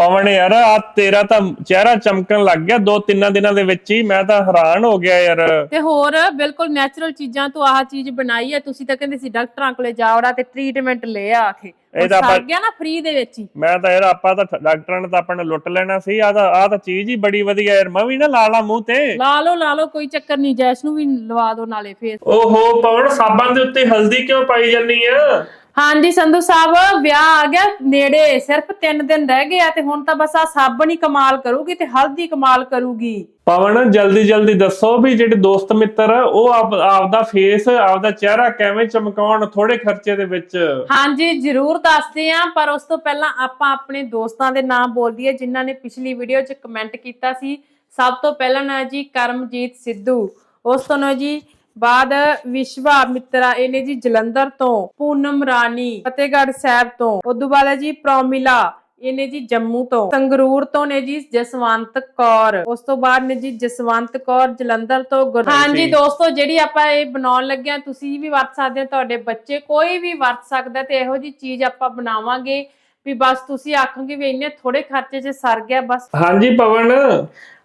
ਪਵਨ ਯਾਰ ਆ ਤੇਰਾ ਤਾਂ ਚਿਹਰਾ ਚਮਕਣ ਲੱਗ ਗਿਆ ਦੋ ਤਿੰਨਾਂ ਦਿਨਾਂ ਦੇ ਵਿੱਚ ਹੀ ਮੈਂ ਤਾਂ ਹੈਰਾਨ ਹੋ ਗਿਆ ਯਾਰ। ਤੇ ਹੋਰ ਬਿਲਕੁਲ ਨੈਚੁਰਲ ਚੀਜ਼ਾਂ ਤੋਂ ਆਹ ਚੀਜ਼ ਬਣਾਈ ਹੈ ਤੁਸੀਂ ਤਾਂ ਕਹਿੰਦੇ ਸੀ ਡਾਕਟਰਾਂ ਕੋਲੇ ਜਾਵੜਾ ਤੇ ਟ੍ਰੀਟਮੈਂਟ ਲੈ ਆ ਕੇ। ਇਹ ਤਾਂ ਆਪਾਂ- ਗਿਆ ਨਾ ਫ੍ਰੀ ਦੇ ਵਿੱਚ ਹੀ। ਮੈਂ ਤਾਂ ਯਾਰ ਆਪਾਂ ਤਾਂ ਡਾਕਟਰਾਂ ਨੇ ਤਾਂ ਆਪਾਂ ਨੂੰ ਲੁੱਟ ਲੈਣਾ ਸੀ ਆ ਤਾਂ ਆ ਤਾਂ ਚੀਜ਼ ਹੀ ਬੜੀ ਵਧੀਆ ਯਾਰ ਮੈਂ ਵੀ ਨਾ ਲਾ ਲਾ ਮੂੰਹ ਤੇ। ਲਾ ਲਓ ਲਾ ਲਓ ਕੋਈ ਚੱਕਰ ਨਹੀਂ ਜੈਸ ਨੂੰ ਵੀ ਲਵਾ ਦਿਓ ਨਾਲੇ ਫੇਸ ਓਹੋ ਪਵਨ ਸਾਬਾਂ ਦੇ ਉੱਤੇ ਹਲਦੀ ਕਿਉਂ ਪਾਈ ਜਾਂਦੀ ਆ? ਹਾਂਜੀ ਸੰਧੂ ਸਾਹਿਬ ਵਿਆਹ ਆ ਗਿਆ ਨੇੜੇ ਸਿਰਫ 3 ਦਿਨ ਰਹਿ ਗਏ ਆ ਤੇ ਹੁਣ ਤਾਂ ਬਸ ਆ ਸਾਬਣ ਹੀ ਕਮਾਲ ਕਰੂਗੀ ਤੇ ਹਲਦੀ ਕਮਾਲ ਕਰੂਗੀ। ਪਵਨ ਜਲਦੀ ਜਲਦੀ ਦੱਸੋ ਵੀ ਜਿਹੜੇ ਦੋਸਤ ਮਿੱਤਰ ਉਹ ਆਪ ਆਪਦਾ ਫੇਸ ਆਪਦਾ ਚਿਹਰਾ ਕਿਵੇਂ ਚਮਕਾਉਣ ਥੋੜੇ ਖਰਚੇ ਦੇ ਵਿੱਚ? ਹਾਂਜੀ ਜਰੂਰ ਦੱਸਦੇ ਆ ਪਰ ਉਸ ਤੋਂ ਪਹਿਲਾਂ ਆਪਾਂ ਆਪਣੇ ਦੋਸਤਾਂ ਦੇ ਨਾਮ ਬੋਲ ਦਈਏ ਜਿਨ੍ਹਾਂ ਨੇ ਪਿਛਲੀ ਵੀਡੀਓ 'ਚ ਕਮੈਂਟ ਕੀਤਾ ਸੀ। ਸਭ ਤੋਂ ਪਹਿਲਾਂ ਨਾ ਜੀ ਕਰਮਜੀਤ ਸਿੱਧੂ ਉਸ ਤੋਂ ਨਾ ਜੀ ਬਾਅਦ ਵਿਸ਼ਵਾ ਮਿੱਤਰਾ ਇਹਨੇ ਜੀ ਜਲੰਧਰ ਤੋਂ ਪੂਨਮ ਰਾਣੀ ਫਤਿਹਗੜ੍ਹ ਸਾਹਿਬ ਤੋਂ ਉਦੋਂ ਬਾਅਦ ਹੈ ਜੀ ਪ੍ਰੋਮਿਲਾ ਇਹਨੇ ਜੀ ਜੰਮੂ ਤੋਂ ਸੰਗਰੂਰ ਤੋਂ ਨੇ ਜੀ ਜਸਵੰਤ ਕੌਰ ਉਸ ਤੋਂ ਬਾਅਦ ਨੇ ਜੀ ਜਸਵੰਤ ਕੌਰ ਜਲੰਧਰ ਤੋਂ ਹਾਂਜੀ। ਦੋਸਤੋ ਜਿਹੜੀ ਆਪਾਂ ਇਹ ਬਣਾਉਣ ਲੱਗੇ ਆ ਤੁਸੀਂ ਵੀ ਵਰਤ ਸਕਦੇ ਹੋ ਤੁਹਾਡੇ ਬੱਚੇ ਕੋਈ ਵੀ ਵਰਤ ਸਕਦਾ ਤੇ ਇਹੋ ਜੀ ਚੀਜ਼ ਆਪਾਂ ਬਣਾਵਾਂਗੇ ਵੀ ਬਸ ਤੁਸੀਂ ਆਖੋਗੇ ਵੀ ਇੰਨੇ ਥੋੜੇ ਖਰਚੇ 'ਚ ਸਰ ਗਿਆ ਬਸ। ਹਾਂਜੀ ਪਵਨ।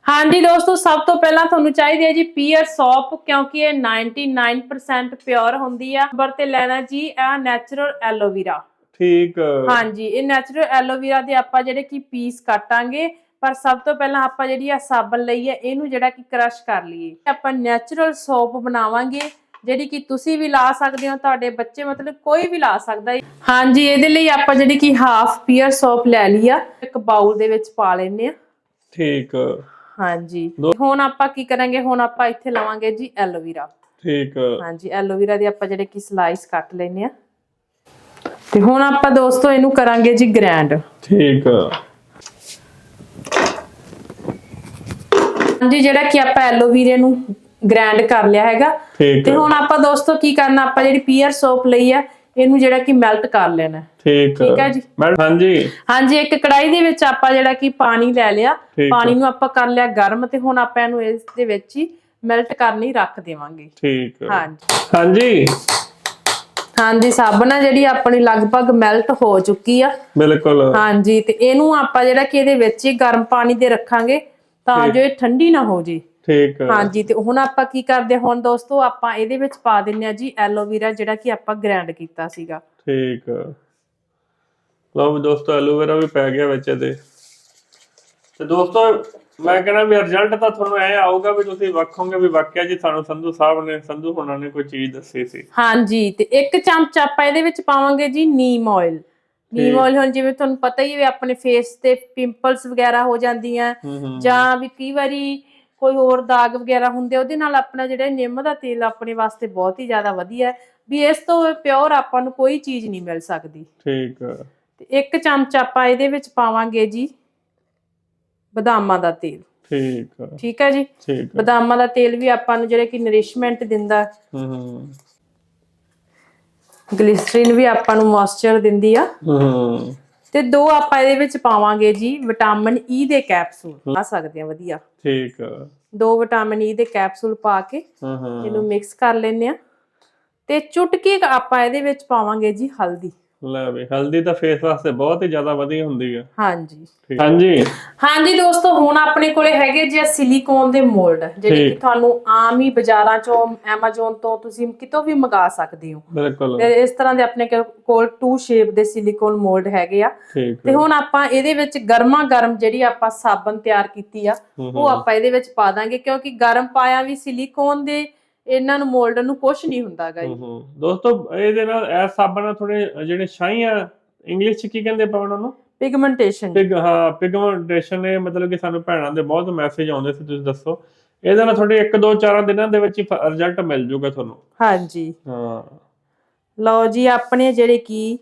ਹਾਂਜੀ ਦੋਸਤੋ ਸਭ ਤੋਂ ਪਹਿਲਾਂ ਤੁਹਾਨੂੰ ਚਾਹੀਦੀ ਹੈ ਜੀ ਪੀਅਰ ਸੌਪ ਕਿਉਂਕਿ ਇਹ 99% ਪਿਓਰ ਹੁੰਦੀ ਆ। ਨੰਬਰ ਤੇ ਲੈਣਾ ਜੀ ਇਹ ਨੈਚੁਰਲ ਐਲੋਵੀਰਾ ਠੀਕ। ਹਾਂਜੀ ਇਹ ਨੈਚੁਰਲ ਐਲੋਵੀਰਾ ਦੇ ਆਪਾਂ ਜਿਹੜੇ ਕਿ ਪੀਸ ਕੱਟਾਂਗੇ ਪਰ ਸਭ ਤੋਂ ਪਹਿਲਾਂ ਆਪਾਂ ਜਿਹੜੀ ਆ ਸਾਬਣ ਲਈ ਹੈ ਇਹਨੂੰ ਜਿਹੜਾ ਕਿ ਕ੍ਰਸ਼ ਕਰ ਲਈਏ। ਆਪਾਂ ਨੈਚੁਰਲ ਸੋਪ ਬਣਾਵਾਂਗੇ ਜਿਹੜੀ ਕਿ ਤੁਸੀਂ ਵੀ ਲਾ ਸਕਦੇ ਹੋ ਤੁਹਾਡੇ ਬੱਚੇ ਮਤਲਬ ਕੋਈ ਵੀ ਲਾ ਸਕਦਾ ਹੈ। ਹਾਂਜੀ ਇਹਦੇ ਲਈ ਆਪਾਂ ਜਿਹੜੀ ਕਿ ਹਾਫ ਪੀਅਰ ਸੋਪ ਲੈ ਲਈ ਆ ਇੱਕ ਬਾਉਲ ਦੇ ਵਿੱਚ ਪਾ ਲੈਨੇ ਆ। ਠੀਕ। ਹਾਂਜੀ। ਹੁਣ ਆਪਾਂ ਕੀ ਕਰਾਂਗੇ? ਹੁਣ ਆਪਾਂ ਇੱਥੇ ਲਵਾਂਗੇ ਜੀ ਐਲੋਵੀਰਾ। ਠੀਕ। ਹਾਂਜੀ ਐਲੋਵੀਰਾ ਦੇ ਆਪਾਂ ਜਿਹੜੇ ਕਿ ਸਲਾਈਸ ਕੱਟ ਲੈਨੇ ਆ ਤੇ ਹੁਣ ਆਪਾਂ ਦੋਸਤੋ ਇਹਨੂੰ ਕਰਾਂਗੇ ਜੀ ਗ੍ਰੈਂਡ ਠੀਕ। ਹਾਂਜੀ ਜਿਹੜਾ ਕਿ ਆਪਾਂ ਐਲੋਵੀਰੇ ਨੂੰ ਗ੍ਰੈਂਡ ਕਰ ਲਿਆ ਹੈਗਾ। ਤੇ ਹੁਣ ਆਪਾਂ ਦੋਸਤੋ ਕੀ ਕਰਨਾ? ਆਪਾਂ ਜਿਹੜੀ ਪੀਅਰ ਸੋਪ ਲਈ ਆ ਇਹਨੂੰ ਜਿਹੜਾ ਕਿ ਮੈਲਟ ਕਰ ਲੈਣਾ। ਠੀਕ। ਠੀਕ ਹੈ ਜੀ। ਮੈਡਮ ਹਾਂਜੀ। ਹਾਂਜੀ ਇੱਕ ਕੜਾਈ ਦੇ ਵਿੱਚ ਆਪਾਂ ਜਿਹੜਾ ਕਿ ਪਾਣੀ ਲੈ ਲਿਆ। ਪਾਣੀ ਨੂੰ ਆਪਾਂ ਕਰ ਲਿਆ ਗਰਮ ਤੇ ਹੁਣ ਆਪਾਂ ਇਹਨੂੰ ਇਸ ਦੇ ਵਿੱਚ ਹੀ ਮੈਲਟ ਕਰਨ ਰੱਖ ਦੇਵਾਂਗੇ। ਠੀਕ। ਹਾਂਜੀ। ਹਾਂਜੀ। ਹਾਂਜੀ ਸਾਬਣ ਆ ਜਿਹੜੀ ਆਪਣੀ ਲਗਭਗ ਮੈਲਟ ਹੋ ਚੁੱਕੀ ਆ। ਬਿਲਕੁਲ। ਹਾਂਜੀ ਤੇ ਇਹਨੂੰ ਆਪਾਂ ਜਿਹੜਾ ਕਿ ਇਹਦੇ ਵਿੱਚ ਹੀ ਗਰਮ ਪਾਣੀ ਦੇ ਰੱਖਾਂਗੇ ਤਾਂ ਜੋ ਇਹ ਠੰਡੀ ਨਾ ਹੋ ਜੇ। ਠੀਕ ਹਾਂਜੀ ਤੇ ਹੁਣ ਆਪਾਂ ਕੀ ਕਰਦੇ? ਹਾਂ? ਹੁਣ ਦੋਸਤੋ ਆਪਾਂ ਇਹਦੇ ਵਿੱਚ ਪਾ ਦਿੰਨੇ ਆ ਜੀ ਐਲੋਵੀਰਾ ਜਿਹੜਾ ਕਿ ਆਪਾਂ ਗ੍ਰਾਈਂਡ ਕੀਤਾ ਸੀਗਾ। ਠੀਕ ਲਓ ਵੀ ਦੋਸਤੋ ਐਲੋਵੇਰਾ ਵੀ ਪੈ ਗਿਆ ਵਿੱਚ ਇਹਦੇ। ਤੇ ਦੋਸਤੋ ਮੈਂ ਕਹਿੰਦਾ ਵੀ ਰਿਜ਼ਲਟ ਤਾਂ ਤੁਹਾਨੂੰ ਐ ਆਊਗਾ ਵੀ ਤੁਸੀਂ ਵੇਖੋਗੇ ਵੀ ਵਾਕਿਆ ਜੀ। ਸਾਨੂੰ ਸੰਧੂ ਸਾਹਿਬ ਨੇ ਸੰਧੂ ਹੁਣਾਂ ਨੇ ਕੋਈ ਚੀਜ਼ ਦੱਸੀ ਸੀ। ਹਾਂਜੀ ਤੇ ਇੱਕ ਚਮਚ ਆਪਾਂ ਇਹਦੇ ਵਿੱਚ ਪਾਵਾਂਗੇ ਜੀ ਨੀਮ ਆਇਲ ਨੀਮ ਆਇਲ ਹੁਣ ਜਿਵੇਂ ਤੁਹਾਨੂੰ ਪਤਾ ਹੀ ਹੈ ਵੀ ਆਪਣੇ ਫੇਸ ਤੇ ਪਿੰਪਲਸ ਵਗੈਰਾ ਹੋ ਜਾਂਦੀਆਂ। ਹੂੰ ਹੂੰ। ਜਾਂ ਵੀ ਕਈ ਵਾਰੀ ਕੋਈ ਹੋਰ ਦਾਗ ਵਗੈਰਾ ਹੁੰਦੇ ਉਹਦੇ ਨਾਲ ਆਪਣਾ ਜਿਹੜਾ ਨਿੰਮ ਦਾ ਤੇਲ ਆਪਣੇ ਵਾਸਤੇ ਬਹੁਤ ਹੀ ਜ਼ਿਆਦਾ ਵਧੀਆ ਹੈ। ਵੀ ਇਸ ਤੋਂ ਪਿਓਰ ਆਪਾਂ ਨੂੰ ਕੋਈ ਚੀਜ਼ ਨਹੀਂ ਮਿਲ ਸਕਦੀ। ਠੀਕ ਤੇ ਇੱਕ ਚਮਚ ਆਪਾਂ ਇਹਦੇ ਵਿੱਚ ਪਾਵਾਂਗੇ ਜੀ ਬਦਾਮਾਂ ਦਾ ਤੇਲ। ਠੀਕ ਠੀਕ ਹੈ ਜੀ? ਠੀਕ ਬਦਾਮਾਂ ਦਾ ਤੇਲ ਵੀ ਆਪਾਂ ਨੂੰ ਜਿਹੜੇ ਕਿ ਨਰਿਸ਼ਮੈਂਟ ਦਿੰਦਾ। ਹੂੰ ਹੂੰ। ਗਲਿਸਟਰੀਨ ਵੀ ਆਪਾਂ ਨੂੰ ਮੋਇਸਚਰ ਦਿੰਦੀ ਆ। ਹੂੰ। ਤੇ ਦੋ ਆਪਾਂ ਇਹਦੇ ਵਿੱਚ ਪਾਵਾਂਗੇ ਜੀ ਵਿਟਾਮਿਨ ਈ ਦੇ ਕੈਪਸੂਲ। ਆ ਸਕਦੇ ਆ ਵਧੀਆ। ਠੀਕ। ਦੋ ਵਿਟਾਮਿਨ ਈ ਦੇ ਕੈਪਸੂਲ ਪਾ ਕੇ ਇਹਨੂੰ ਮਿਕਸ ਕਰ ਲੈਨੇ ਆ। ਤੇ ਚੁਟਕੀ ਆਪਾਂ ਇਹਦੇ ਵਿੱਚ ਪਾਵਾਂਗੇ ਜੀ ਹਲਦੀ। ਲੈ ਵੀ ਹਲਦੀ ਤਾਂ ਫੇਸ ਵਾਸਤੇ ਬਹੁਤ ਹੀ ਜ਼ਿਆਦਾ ਵਧੀਆ ਹੁੰਦੀ ਹੈ ਹਾਂਜੀ। ਠੀਕ ਹਾਂਜੀ। ਹਾਂਜੀ ਦੋਸਤੋ ਹੁਣ ਆਪਣੇ ਕੋਲੇ ਹੈਗੇ ਜੀ ਸਿਲੀਕੋਨ ਦੇ ਮੋਲਡ ਜਿਹੜੇ ਕਿ ਠੀਕ। ਤੁਹਾਨੂੰ ਆਮ ਹੀ ਬਾਜ਼ਾਰਾਂ ਚੋਂ Amazon ਤੋਂ ਤੁਸੀਂ ਕਿਤੋਂ ਵੀ ਮੰਗਾ ਸਕਦੇ ਹੋ। ਬਿਲਕੁਲ। ਤੇ ਇਸ ਤਰ੍ਹਾਂ ਦੇ ਆਪਣੇ ਕੋ- ਕੋਲ ਟੂ ਸ਼ੇਪ ਦੇ ਸਿਲੀਕੋਨ ਮੋਲਡ ਹੈਗੇ ਆ। ਠੀਕ ਤੇ ਹੁਣ ਆਪਾਂ ਇਹਦੇ ਵਿੱਚ ਗਰਮਾ ਗਰਮ ਜਿਹੜੀ ਆਪਾਂ ਸਾਬਣ ਤਿਆਰ ਕੀਤੀ ਆ ਉਹ ਆਪਾਂ ਇਹਦੇ ਵਿੱਚ ਪਾ ਦਾਂਗੇ ਕਿਉਂਕਿ ਗਰਮ ਪਾਇਆ ਵੀ ਸਿਲੀਕੋਨ ਦੇ ਇਹਨਾਂ ਨੂੰ ਮੋਲਡ ਨੂੰ ਕੁਝ ਨਹੀਂ ਹੁੰਦਾਗਾ ਹੂੰ ਦੋਸਤੋ ਇਹਦੇ ਨਾਲ ਇਹ ਸਾਬਣ ਨਾਲ ਥੋੜੇ ਜਿਹੜੇ ਸ਼ਾਈ ਆ ਇੰਗਲਿਸ਼ ਚ ਕੀ ਕਹਿੰਦੇ ਪਾਉਣ ਉਹਨੂੰ ਪਿਗਮੈਂਟੇਸ਼ਨ ਪਿਗ ਹਾਂ ਪਿਗਮੈਂਟੇਸ਼ਨ ਨੇ ਮਤਲਬ ਕਿ ਸਾਨੂੰ ਭੈਣਾਂ ਦੇ ਬਹੁਤ ਮੈਸੇਜ ਆਉਂਦੇ ਸੀ ਤੁਸੀਂ ਦੱਸੋ। ਇਹਦੇ ਨਾਲ ਤੁਹਾਡੇ 1 2 4 ਦਿਨਾਂ ਦੇ ਵਿੱਚ ਹੀ ਰਿਜ਼ਲਟ ਮਿਲ ਜਾਊਗਾ ਤੁਹਾਨੂੰ। ਹਾਂਜੀ। ਹਾਂ। ਲਓ ਜੀ ਆਪਣੇ ਜਿਹੜੇ ਕੀ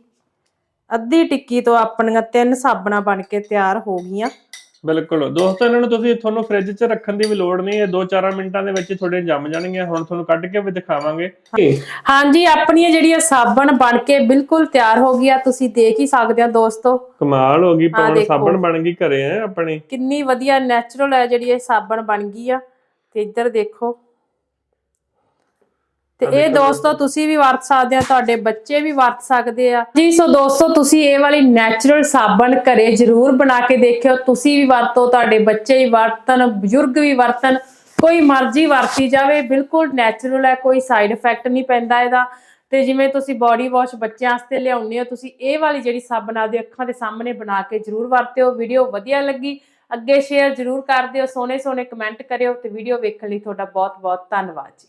ਅੱਧੀ ਟਿੱਕੀ ਤੋਂ ਆਪਣੀਆਂ ਤਿੰਨ ਸਾਬਣਾ ਬਣ ਕੇ ਤਿਆਰ ਹੋ ਗਈਆਂ। ਬਿਲਕੁਲ। ਦੋਸਤੋ ਇਹਨਾਂ ਨੂੰ ਤੁਸੀਂ ਤੁਹਾਨੂੰ ਫ੍ਰਿਜ 'ਚ ਰੱਖਣ ਦੀ ਵੀ ਲੋੜ ਨਹੀਂ ਇਹ 2-4 ਮਿੰਟਾਂ ਦੇ ਵਿੱਚ ਹੀ ਤੁਹਾਡੇ ਜੰਮ ਜਾਣਗੀਆਂ। ਹੁਣ ਤੁਹਾਨੂੰ ਕੱਢ ਕੇ ਵੀ ਦਿਖਾਵਾਂਗੇ। ਹਾਂਜੀ। ਆਪਣੀਆਂ ਜਿਹੜੀਆਂ ਸਾਬਣ ਬਣ ਕੇ ਬਿਲਕੁਲ ਤਿਆਰ ਹੋ ਗਈਆਂ ਤੁਸੀਂ ਦੇਖ ਹੀ ਸਕਦੇ ਹੋ ਦੋਸਤੋ। ਕਮਾਲ ਹੋ ਗਈ ਦੇਖੋ। ਸਾਬਣ ਬਣ ਗਈ ਘਰੇ ਹੈ ਆਪਣੀ। ਕਿੰਨੀ ਵਧੀਆ ਨੈਚੁਰਲ ਹੈ ਜਿਹੜੀ ਇਹ ਸਾਬਣ ਬਣ ਗਈ ਆ। ਤੇ ਇੱਧਰ ਦੇਖੋ। ਤੇ ਇਹ ਦੋਸਤੋ ਤੁਸੀਂ ਵੀ ਵਰਤ ਸਕਦੇ ਆ ਤੁਹਾਡੇ ਬੱਚੇ ਵੀ ਵਰਤ ਸਕਦੇ ਆ। ਜੀ ਸੋ ਦੋਸਤੋ ਤੁਸੀਂ ਇਹ ਵਾਲੀ ਨੈਚੁਰਲ ਸਾਬਣ ਘਰੇ ਜ਼ਰੂਰ ਬਣਾ ਕੇ ਦੇਖਿਓ। ਤੁਸੀਂ ਵੀ ਵਰਤੋ ਤੁਹਾਡੇ ਬੱਚੇ ਵੀ ਵਰਤਨ ਬਜ਼ੁਰਗ ਵੀ ਵਰਤਨ। ਕੋਈ ਮਰਜ਼ੀ ਵਰਤੀ ਜਾਵੇ ਬਿਲਕੁਲ ਨੈਚੁਰਲ ਹੈ ਕੋਈ ਸਾਈਡ ਇਫੈਕਟ ਨਹੀਂ ਪੈਂਦਾ ਇਹਦਾ। ਤੇ ਜਿਵੇਂ ਤੁਸੀਂ ਬਾਡੀ ਵਾਸ਼ ਬੱਚਿਆਂ ਵਾਸਤੇ ਲਿਆਉਂਦੇ ਹੋ ਤੁਸੀਂ ਇਹ ਵਾਲੀ ਜਿਹੜੀ ਸਾਬਣ ਆਪਦੇ ਅੱਖਾਂ ਦੇ ਸਾਹਮਣੇ ਬਣਾ ਕੇ ਜ਼ਰੂਰ ਵਰਤਿਓ। ਵੀਡੀਓ ਵਧੀਆ ਲੱਗੀ ਅੱਗੇ ਸ਼ੇਅਰ ਜ਼ਰੂਰ ਕਰ ਦਿਓ ਸੋਹਣੇ ਸੋਹਣੇ ਕਮੈਂਟ ਕਰਿਓ ਤੇ ਵੀਡੀਓ ਵੇਖਣ ਲਈ ਤੁਹਾਡਾ ਬਹੁਤ ਬਹੁਤ ਧੰਨਵਾਦ ਜੀ।